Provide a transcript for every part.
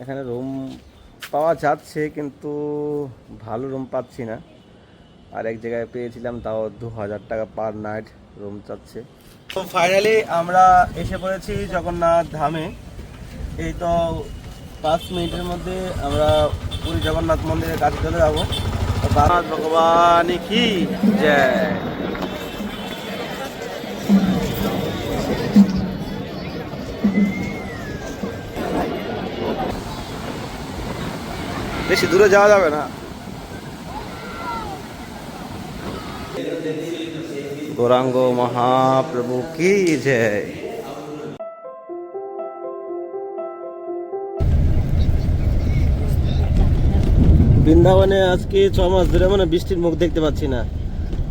এখানে রুম পাওয়া যাচ্ছে কিন্তু ভালো রুম পাচ্ছি না। আর এক জায়গায় পেয়েছিলাম, তাও দু হাজার টাকা পার নাইট রুম চাচ্ছে। তো ফাইনালি আমরা এসে পড়েছি জগন্নাথ ধামে। এই তো পাঁচ মিনিটের মধ্যে আমরা পুরী জগন্নাথ মন্দিরের কাছে চলে যাব। ভগবান কি? জয়। বেশি দূরে যাওয়া যাবে না। গৌরাঙ্গ মহাপ্রভু কি জয়। বৃন্দাবনে আজকে ছ মাস ধরে মানে বৃষ্টির মুখ দেখতে পাচ্ছি না।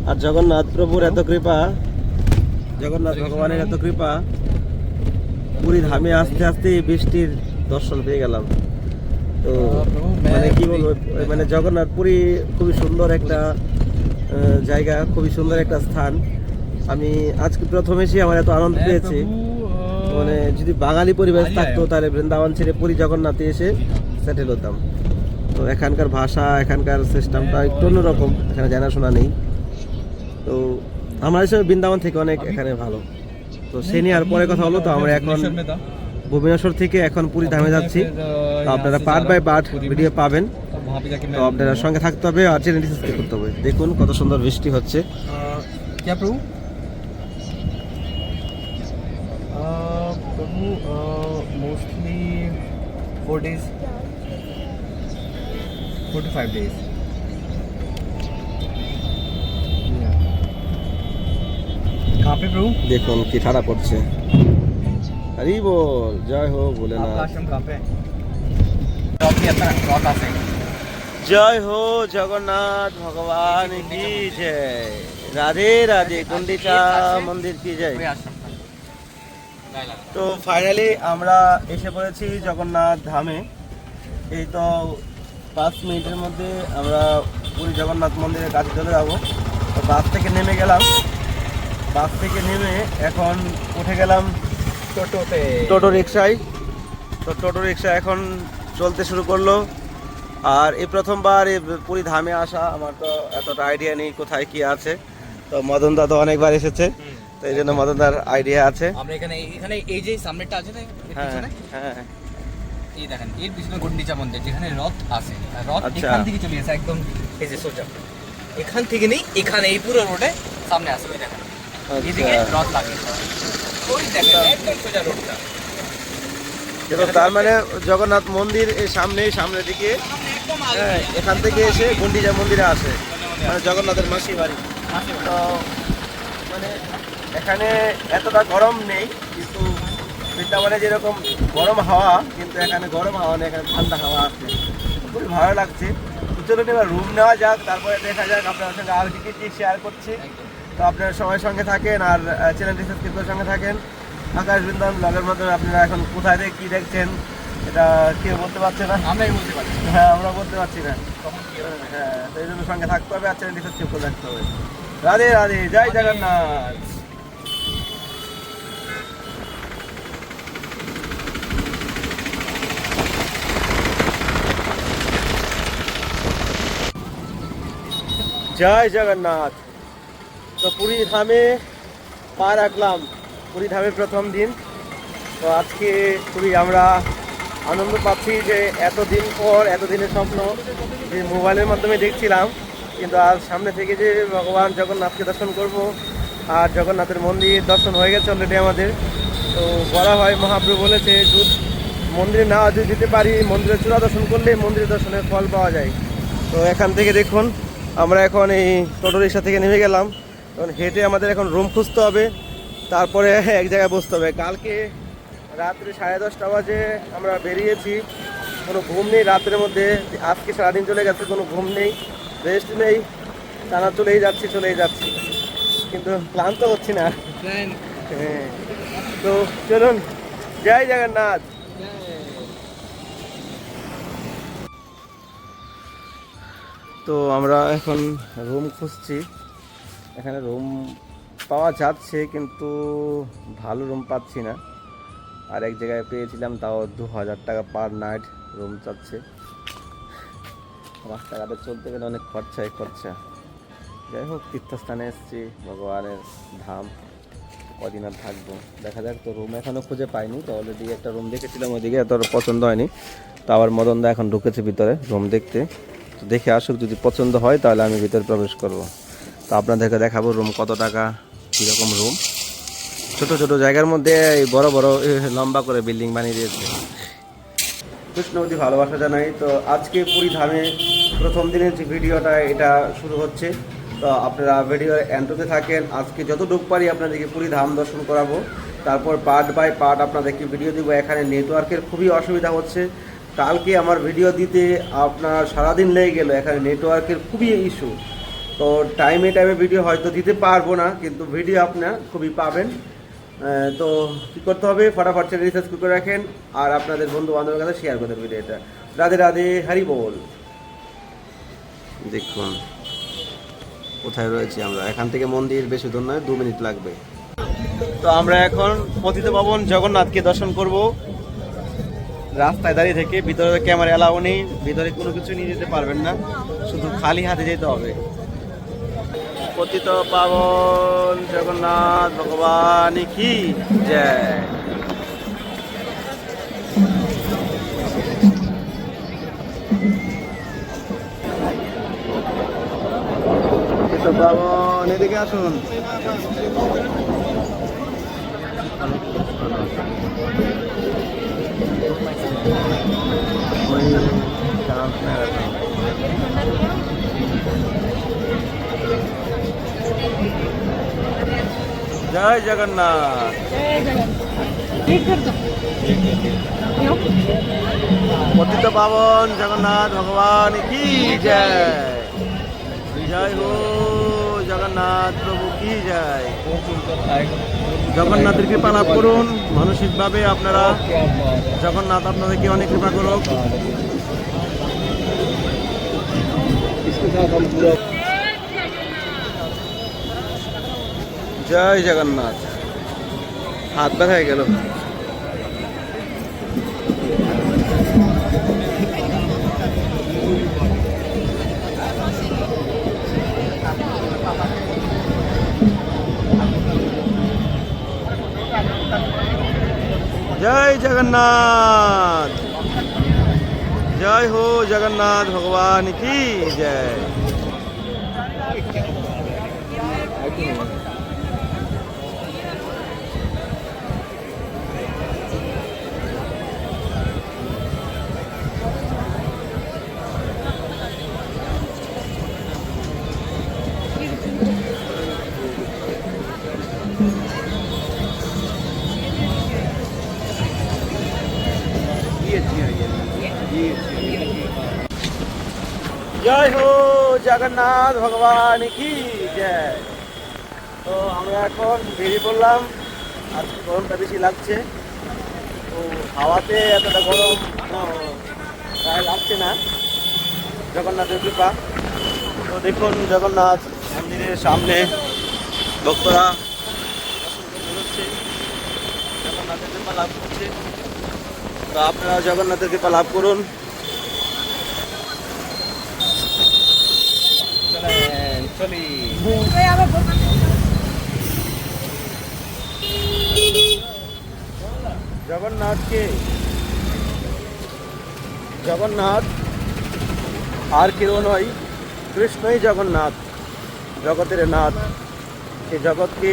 আর জগন্নাথ প্রভুর এত কৃপা, জগন্নাথ ভগবানের এত কৃপা। পুরী ধামে আস্তে আস্তে বৃষ্টির দর্শন পেয়ে গেলাম। তো মানে কি বলব মানে জগন্নাথ পুরী খুবই সুন্দর একটা জায়গা, খুবই সুন্দর একটা স্থান। আমি আজকে প্রথম এসে আমার এত আনন্দ পেয়েছি। মানে যদি বাঙালি পরিবেশ থাকতো, তাহলে বৃন্দাবন ছেড়ে পুরী জগন্নাথে এসে সেটেল হতাম। তো এখানকার ভাষা, এখানকার সিস্টেমটা একটু অন্যরকম, এখানে জানাশোনা নেই। তো আমার হিসেবে বৃন্দাবন থেকে অনেক এখানে ভালো। তো সে নিয়ে আর পরে কথা হলো তো আমরা এখন ভুবনেশ্বর থেকে এখন পুরী ধামে যাচ্ছি। তো আপনারা পার্ট বাই পার্ট ভিডিও পাবেন। তো আপনারা সঙ্গে থাকতে হবে আর চ্যানেলটি সাবস্ক্রাইব করতে হবে। দেখুন কত সুন্দর বৃষ্টি হচ্ছে। প্রভু? প্রভু mostly four days four to five days কাপে প্রভু দেখুন কি ঠাড়া পড়ছে হরি বল জয় হো বলে জয় হো জগন্নাথ ভগবান কি জয়। রাধে রাধে গন্ডিকা মন্দির কি জয়। তো ফাইনালি আমরা এসে পড়েছি জগন্নাথ ধামে। এই তো পাঁচ মিনিটের মধ্যে আমরা পুরী জগন্নাথ মন্দিরের কাছে চলে যাব। তো বাস থেকে নেমে গেলাম। বাস থেকে নেমে এখন উঠে গেলাম টোটোতে। টোটো রিক্সায় তো টোটো রিক্সা এখন চলতে শুরু করল। আর এই প্রথমবার এই পুরী ধামে আসা আমার তো এতটা আইডিয়া নেই কোথায় কি আছে। তো মদন দা তো অনেকবার এসেছে তো এই জন্য মদন দার আইডিয়া আছে। আমরা এখানে এখানে এই যে সামনেটা আছে না হ্যাঁ হ্যাঁ এই দেখেন এর পিছনে গুন্ডিচা মন্দির যেখানে রথ আছে রথ আচ্ছা। এখান থেকে চলে আসে একদম এই যে সোজা। এখান থেকে নেই এখানে এই পুরো রোডে সামনে আসবে দেখেন। এদিকে আচ্ছা রথ লাগে। ওই দেখেন একদম সোজা রোডটা। দেখো তার মানে জগন্নাথ মন্দির এই সামনে সামনের দিকে। হ্যাঁ এখান থেকে এসে গুন্ডিজা মন্দিরে আসে। মানে জগন্নাথের মাসি বাড়ি। তো মানে এখানে এতটা গরম নেই কিন্তু বৃন্দাবনে যেরকম গরম হাওয়া কিন্তু এখানে গরম হাওয়া নেই এখানে ঠান্ডা হাওয়া আছে। খুবই ভালো লাগছে। চলুন এবার রুম নেওয়া যাক তারপরে দেখা যাক আপনার সঙ্গে আর কি কি শেয়ার করছি। তো আপনারা সবাই সঙ্গে থাকেন আর চ্যানেলটি সাবস্ক্রাইব করে সঙ্গে থাকেন। আকাশ বৃন্দাবন ব্লগের মাধ্যমে আপনারা এখন কোথায় থেকে কী দেখছেন এটা কেউ বলতে পারছে না। আমরাই বলতে পারি হ্যাঁ আমরা বলতে পারছি না। হ্যাঁ তো এই জন্য সঙ্গে থাকতে হবে আর চ্যানেলটি সাবস্ক্রাইব করে রাখতে হবে। রাধে রাধে জয় জগন্নাথ। জয় জগন্নাথ। তো পুরী ধামে পা রাখলাম। পুরী ধামের প্রথম দিন। তো আজকে খুবই আমরা আনন্দ পাচ্ছি যে এতদিন পর, এতদিনের স্বপ্ন যে মোবাইলের মাধ্যমে দেখছিলাম। কিন্তু আজ সামনে থেকে যে ভগবান জগন্নাথকে দর্শন করব আর জগন্নাথের মন্দির দর্শন হয়ে গেছে অলরেডি আমাদের। তো বলা হয়, মহাপ্রভু বলেছে যদি মন্দিরে না যদি যেতে পারি মন্দিরের চূড়া দর্শন করলে মন্দিরের দর্শনের ফল পাওয়া যায়। তো এখান থেকে দেখুন, আমরা এখন এই টোটো রিক্সা থেকে নেমে গেলাম। এখন হেঁটে আমাদের এখন রুম খুঁজতে হবে। তারপরে এক জায়গায় বসতে হবে। কালকে রাত্রে সাড়ে দশটা বাজে আমরা বেরিয়েছি। কোনো ঘুম নেই রাতের মধ্যে। আজকে সারাদিন চলে গেছে কোনো ঘুম নেই রেস্ট নেই। টানা চলেই যাচ্ছি চলেই যাচ্ছি। কিন্তু ক্লান্ত হচ্ছি না। হ্যাঁ। তো চলুন জয় জগন্নাথ। তো আমরা এখন রুম খুঁজছি। এখানে রুম পাওয়া যাচ্ছে, কিন্তু ভালো রুম পাচ্ছি না। আর এক জায়গায় পেয়েছিলাম, তাও দু হাজার টাকা পার নাইট রুম চাচ্ছে রাস্তাঘাটে চলতে গেলে অনেক খরচাই খরচা। যাই হোক, তীর্থস্থানে এসেছি, ভগবানের ধাম। কদিন আর থাকব। দেখা যাক, তো রুম এখনও খুঁজে পাইনি, তো অলরেডি একটা রুম দেখেছিলাম, ওইদিকে এত পছন্দ হয়নি। তো আবার মদনদা এখন ঢুকেছে ভিতরে রুম দেখতে। তো দেখে আসুক, যদি পছন্দ হয়, তাহলে আমি ভিতরে প্রবেশ করব। তো আপনাদেরকে দেখাবো রুম কত টাকা, কীরকম রুম ছোট ছোট জায়গার মধ্যে বড় বড় লম্বা করে বিল্ডিং বানিয়ে দিয়েছে। কৃষ্ণবতী ভালোবাসা জানাই। তো আজকে পুরী ধামে প্রথম দিনের যে ভিডিওটা, এটা শুরু হচ্ছে। তো আপনারা ভিডিও এন্ট্রোতে থাকেন। আজকে যতটুকু পারি আপনাদেরকে পুরী ধাম দর্শন করাবো। তারপর পার্ট বাই পার্ট আপনাদেরকে ভিডিও দিব। এখানে নেটওয়ার্কের খুবই অসুবিধা হচ্ছে। কালকে আমার ভিডিও দিতে আপনার সারাদিন লেগে গেল। এখানে নেটওয়ার্কের খুবই ইস্যু তো টাইমে টাইমে ভিডিও হয়তো দিতে পারব না কিন্তু ভিডিও আপনার খুবই পাবেন। তো কী করতে হবে? ফটাফট চ্যানেল রিসার্চ করে রাখেন আর আপনাদের বন্ধু বান্ধবের কাছে শেয়ার করে ভিডিওটা রাধে রাধে হারি বল। দেখুন কোথায় রয়েছি আমরা? এখান থেকে মন্দির বেশি দূর নয় দু মিনিট লাগবে। তো আমরা এখন পতিত পাবন জগন্নাথকে দর্শন করব। রাস্তায় দাঁড়িয়ে থেকে ভিতরে ক্যামেরা এলাও নেই ভিতরে কোনো কিছু নিয়ে যেতে পারবেন না। শুধু খালি হাতে যেতে হবে। পতিত পাবন জগন্নাথ ভগবান কি জয় পাবন এদিকে আসুন ওই। জয় জগন্নাথ। পতিত পাবন জগন্নাথ ভগবান কি জয়। জয় হো জগন্নাথ প্রভু কি জয়। জগন্নাথের কৃপা লাভ করুন, মানসিকভাবে আপনারা। জগন্নাথ আপনাদেরকে অনেক কৃপা করুক। জয় জগন্নাথ। হাত ব্যথা হয়ে গেল। জয় জগন্নাথ। জয় হো জগন্নাথ ভগবান কি জয়। জয় হো, জগন্নাথ ভগবান কি জয়। তো আমরা এখন বেরিয়ে পড়লাম আজকে গরমটা বেশি লাগছে। তো হাওয়াতে এতটা গরম গায়ে লাগছে না। জগন্নাথের কৃপা। তো দেখুন জগন্নাথ মন্দিরের সামনে ভক্তরা। জগন্নাথের কৃপা লাভ করছে। তো আপনারা জগন্নাথের কৃপা লাভ করুন। চলি। জগন্নাথকে জগন্নাথ? আর কেউ নয়, কৃষ্ণই জগন্নাথ, জগতের নাথ। এই জগৎকে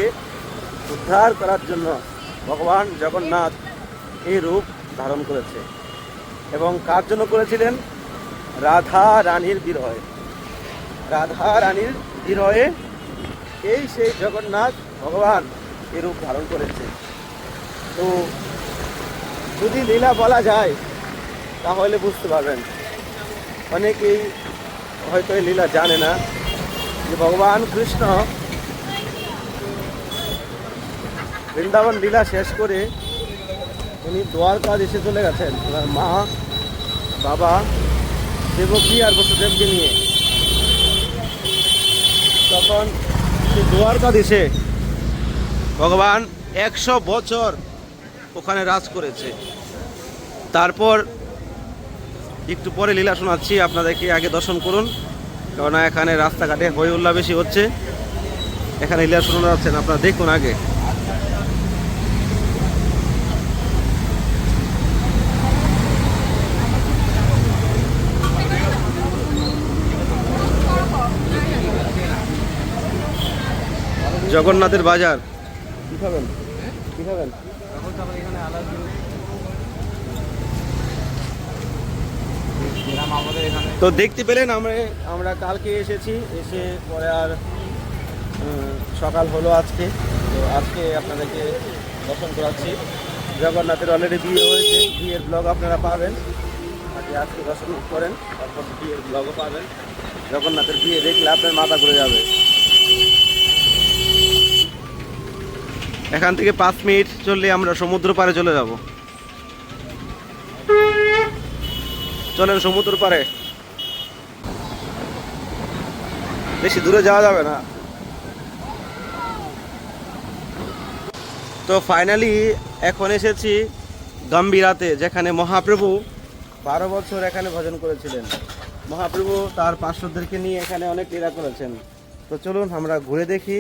উদ্ধার করার জন্য ভগবান জগন্নাথ এই রূপ ধারণ করেছে এবং কার জন্য করেছিলেন? রাধা রানীর বিরহে। রাধা রানীর বিরহে এই সেই জগন্নাথ ভগবান এরূপ ধারণ করেছে তো যদি লীলা বলা যায়, তাহলে বুঝতে পারবেন। অনেকেই হয়তো এই লীলা জানে না যে ভগবান কৃষ্ণ বৃন্দাবন লীলা শেষ করে উনি দ্বারকা দেশে চলে গেছেন। ওনার মা, বাবা, দেবকী আর বসুদেবকে নিয়ে। তখন দুয়ারকা দ্বারকা ভগবান একশো বছর ওখানে রাজ করেছে। তারপর একটু পরে লীলা শোনাচ্ছি, আপনাদেরকে আগে দর্শন করুন। কেননা এখানে রাস্তাঘাটে হয়ে উল্লা বেশি হচ্ছে। এখানে লীলা শোনানো যাচ্ছে না, আপনারা দেখুন আগে। জগন্নাথের বাজার। কি খাবেন? কি খাবেন? আমাদের তো দেখতে পেলেন আমরা আমরা কালকে এসেছি এসে পরে আর সকাল হলো আজকে। তো আজকে আপনাদেরকে দর্শন করাচ্ছি। জগন্নাথের অলরেডি বিয়ে হয়েছে বিয়ের ব্লগ আপনারা পাবেন। আগে আজকে দর্শন করেন তারপর বিয়ের ব্লগও পাবেন। জগন্নাথের বিয়ে দেখলে আপনার মাথা ঘুরে যাবে। এখান থেকে পাঁচ মিনিট চললে আমরা সমুদ্র পাড়ে চলে যাব। চলেন সমুদ্র পারে বেশি দূরে যাওয়া যাবে না। তো ফাইনালি এখন এসেছি গম্ভীরাতে, যেখানে মহাপ্রভু বারো বছর এখানে ভজন করেছিলেন। মহাপ্রভু তার পার্শ্বদেরকে নিয়ে এখানে অনেক লীলা করেছেন। তো চলুন আমরা ঘুরে দেখি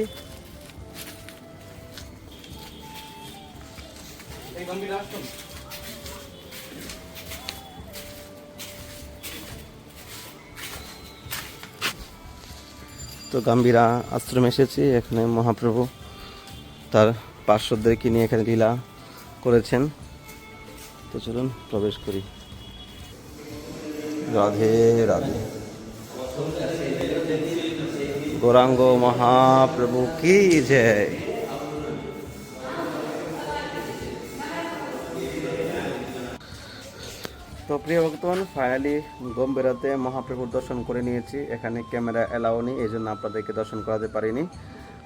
তো গাম্ভীরা আশ্রমে এসেছি, এখানে মহাপ্রভু তার পার্শ্বদেরকে নিয়ে এখানে লীলা করেছেন। তো চলুন, প্রবেশ করি। রাধে রাধে। গৌরাঙ্গ মহাপ্রভু, কি জয়! তো প্রিয় ভক্তগণ ফাইনালি গম্ভীরাতে মহাপ্রভুর দর্শন করে নিয়েছি। এখানে ক্যামেরা এলাও নেই এই জন্য আপনাদেরকে দর্শন করাতে পারিনি।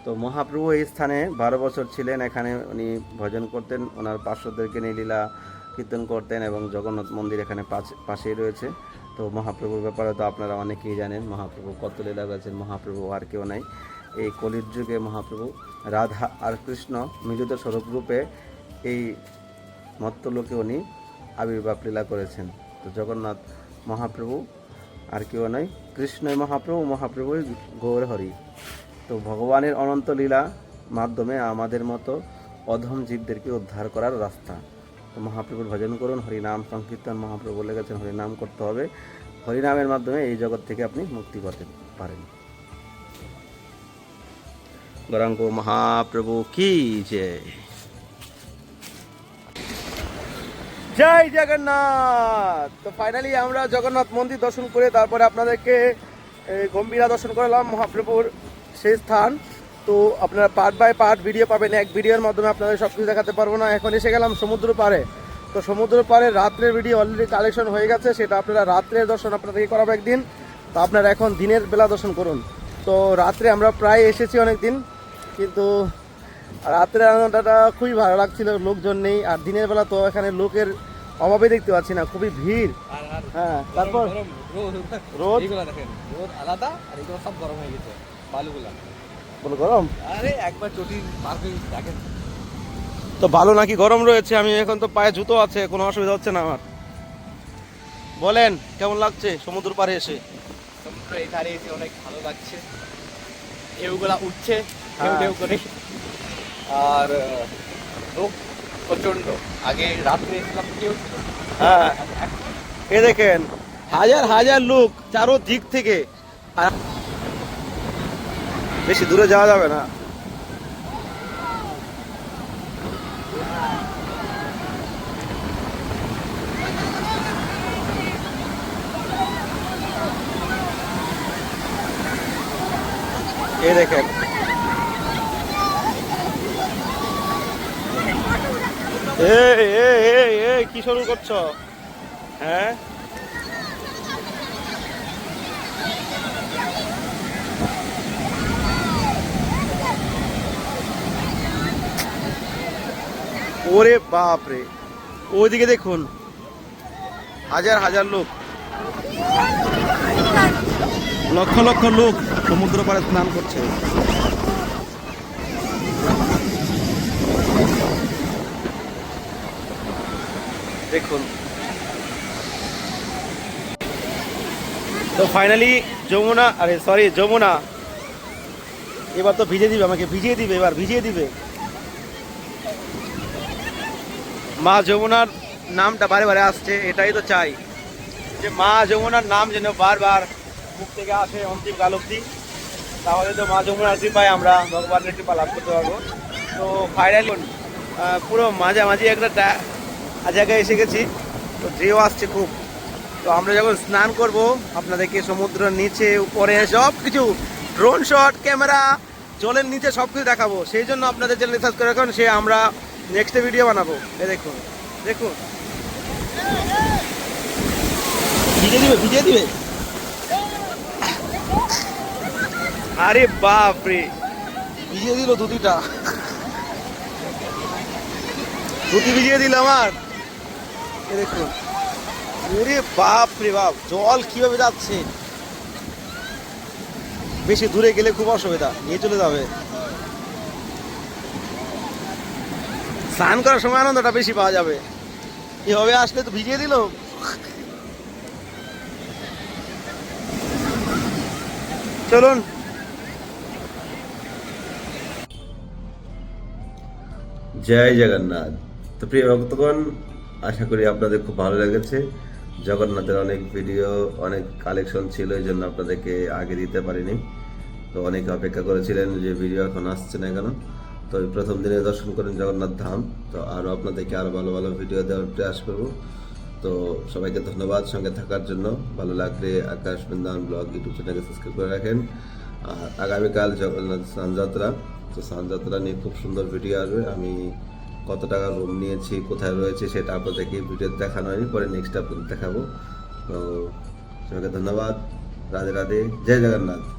তো মহাপ্রভু এই স্থানে বারো বছর ছিলেন, এখানে উনি ভজন করতেন, ওনার পার্শ্বদেরকে নিয়ে লীলা কীর্তন করতেন এবং জগন্নাথ মন্দির এখানে পাশে- পাশেই রয়েছে। তো মহাপ্রভুর ব্যাপারে তো আপনারা অনেকেই জানেন, মহাপ্রভু কত লীলা করেছেন, মহাপ্রভু আর কেউ নাই। এই কলির যুগে মহাপ্রভু রাধা আর কৃষ্ণ মিলিত স্বরূপ রূপে এই মত্তলোকে উনি আবির্ভাব লীলা করেছেন। তো জগন্নাথ মহাপ্রভু আর কেউ নয় কৃষ্ণই মহাপ্রভু মহাপ্রভুই গৌর হরি। তো ভগবানের অনন্ত লীলা মাধ্যমে আমাদের মতো অধম জীবদেরকে উদ্ধার করার রাস্তা। তো মহাপ্রভুর ভজন করুন, হরিনাম সংকীর্তন মহাপ্রভু লেগেছেন হরিনাম করতে হবে। হরিনামের মাধ্যমে এই জগৎ থেকে আপনি মুক্তি করতে পারেন। গৌরাঙ্গ মহাপ্রভু কি জয়? জয় জগন্নাথ। তো ফাইনালি আমরা জগন্নাথ মন্দির দর্শন করে তারপরে আপনাদেরকে গম্ভীরা দর্শন করলাম মহাপ্রভুর সেই স্থান। তো আপনারা পার্ট বাই পার্ট ভিডিও পাবেন। এক ভিডিওর মাধ্যমে আপনাদের সব কিছু দেখাতে পারব না। এখন এসে গেলাম সমুদ্র পাড়ে। তো সমুদ্র পাড়ে রাত্রের ভিডিও অলরেডি কালেকশন হয়ে গেছে। সেটা আপনারা রাত্রের দর্শন আপনাদেরকে করাবো একদিন। তো আপনারা এখন দিনের বেলা দর্শন করুন। তো রাত্রে আমরা প্রায় এসেছি অনেক দিন কিন্তু রাত্রে আনন্দটা খুবই ভালো লাগছিল লোকজন নেই। আর দিনের বেলা তো এখানে লোকের অভাবে দেখতে পাচ্ছি না খুবই ভিড়। হ্যাঁ তারপর? রোদ রোদ? দেখেন রোদ আলাদা আর এগুলো সব গরম হয়ে গেছে বালুগুলা। বলো গরম? আরে একবার চটি দেখেন। তো ভালো নাকি গরম রয়েছে? আমি এখন তো পায়ে জুতো আছে কোনো অসুবিধা হচ্ছে না আমার। বলেন কেমন লাগছে সমুদ্র পাড়ে এসে? সমুদ্র এই ধারে এসে অনেক ভালো লাগছে। ঢেউগুলা উঠছে ঢেউ হ্যাঁ। ঢেউ করে। আর আহ, লোক প্রচণ্ড আগে রাত্রে এসেছিলাম কেউ ছিল না। হ্যাঁ এখন এ দেখেন হাজার হাজার লোক চারো দিক থেকে আর বেশি দূরে যাওয়া যাবে না এই দেখেন এই এই এই এই কি শুরু করছ? হ্যাঁ? ওরে বাপ রে ওইদিকে দেখুন। হাজার হাজার লোক। লক্ষ লক্ষ লোক সমুদ্র পাড়ে স্নান করছে। দেখুন। তো ফাইনালি যমুনা, আরে সরি যমুনা। এবার তো ভিজে দিবে আমাকে, ভিজিয়ে দিবে, এবার ভিজিয়ে দিবে। মা যমুনার নামটা বারে বারে আসছে, এটাই তো চাই। যে মা যমুনার নাম যেন বারবার মুখ থেকে আসে অন্তিম কাল অব্দি তাহলে তো মা যমুনার কৃপায় আমরা ভগবানের কৃপা লাভ করতে পারব। তো ফাইনালি পুরো মাঝামাঝি একটা জায়গায় এসে গেছি। তো ঢেউ আসছে খুব। তো আমরা যখন স্নান করব, আপনাদেরকে সমুদ্রের নিচে, উপরে সব কিছু ড্রোন শট ক্যামেরা জলের নিচে সব কিছু দেখাবো। সেই জন্য আপনাদের চ্যানেল রিসার্চ করে রাখুন, সে আমরা নেক্সট ভিডিও বানাবো। এ দেখুন দেখুন। আরে বাপরে, ভিজিয়ে দিল দুটিটা দুটি ভিজিয়ে দিল আমার। এ দেখুন। ওরে বাপ রে বাপ, জল কীভাবে যাচ্ছে? বেশি দূরে গেলে খুব অসুবিধা, নিয়ে চলে যাবে। স্নান করার সময় আনন্দটা বেশি পাওয়া যাবে। এভাবে আসলে তো ভিজিয়ে দিল। চলুন। জয় জগন্নাথ। তো প্রিয় ভক্তগণ আশা করি আপনাদের খুব ভালো লেগেছে। জগন্নাথের অনেক ভিডিও অনেক কালেকশন ছিল, এই জন্য আপনাদেরকে আগে দিতে পারিনি। তো অনেকে অপেক্ষা করেছিলেন যে ভিডিও এখন আসছে না কেন। তো প্রথম দিনে দর্শন করেন জগন্নাথ ধাম। তো আরও আপনাদেরকে আরও ভালো ভালো ভিডিও দেওয়ার প্রয়াস করব। তো সবাইকে ধন্যবাদ সঙ্গে থাকার জন্য। ভালো লাগলে আকাশ বৃন্দাবন ব্লগ ইউটিউব চ্যানেলকে সাবস্ক্রাইব করে রাখেন। আর আগামীকাল জগন্নাথ স্নানযাত্রা তো স্নানযাত্রা নিয়ে খুব সুন্দর ভিডিও আসবে। আমি কত টাকা রুম নিয়েছি, কোথায় রয়েছে সেটা আপনাদেরকে ভিডিওতে দেখানো হয়নি। পরে নেক্সট আপনাদের দেখাবো। তো, সবাইকে ধন্যবাদ। রাধে রাধে। জয় জগন্নাথ।